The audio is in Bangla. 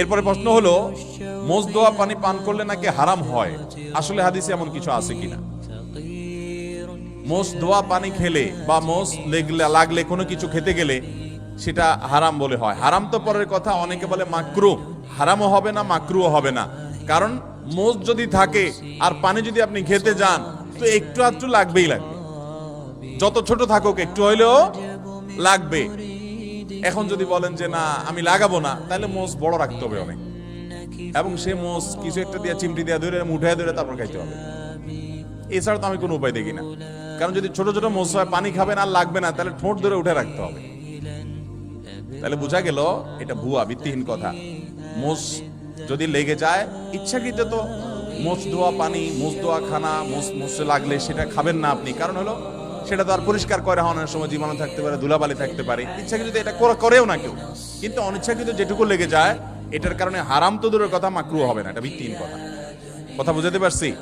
এরপরে প্রশ্ন হলো মোজ দোয়া পানি পান করলে নাকি হারাম হয়? আসলে হাদিসে এমন কিছু আছে কিনা? মোষ দোয়া পানি খেলে বা মোষ লেগলে লাগলে কোনো কিছু খেতে গেলে সেটা হারাম বলে হয়। হারাম তো পরের কথা, অনেকে বলে মাকরু হারামও হবে না মাকরুও হবে না। কারণ মোষ যদি থাকে আর পানি যদি আপনি খেতে যান, তো একটু আধটু লাগবেই লাগবে। যত ছোট থাকুক, একটু হইলেও লাগবে। এখন যদি বলেন যে, না, আমি লাগাবো না, তাহলে মোষ বড় রাখতে হবে অনেক। এবং সে মোষ কিছু একটা দিয়ে চিমটি দিয়ে ধরে মুঠে ধরে তারপর খাইতে হবে। এছাড়া তো আমি কোনো উপায় দেখি না। কারণ যদি ছোট ছোট মোষ হয়, পানি খাবেন আর লাগবে না, তাহলে ঠোঁট ধরে উঠে রাখতে হবে। তাহলে বোঝা গেল, এটা ভুয়া, ভিত্তিহীন কথা। মোষ যদি লেগে যায়, ইচ্ছাকৃত তো। মোষ ধোয়া পানি, মোষ ধোয়া খানা, মোষ, মোষে লাগলে সেটা খাবেন না আপনি। কারণ হলো সেটা তো আর পরিষ্কার করে হওয়ার সময় জীবাণু থাকতে পারে, ধুলাবালি থাকতে পারে। ইচ্ছাকৃত এটা করে- করেও না কেউ। কিন্তু অনিচ্ছাকৃত যেটুকু লেগে যায়, এটার কারণে হারাম তো দূরের কথা, মাকরু হবে না। এটা ভিত্তিহীন কথা। কথা বুঝাতে পারছি?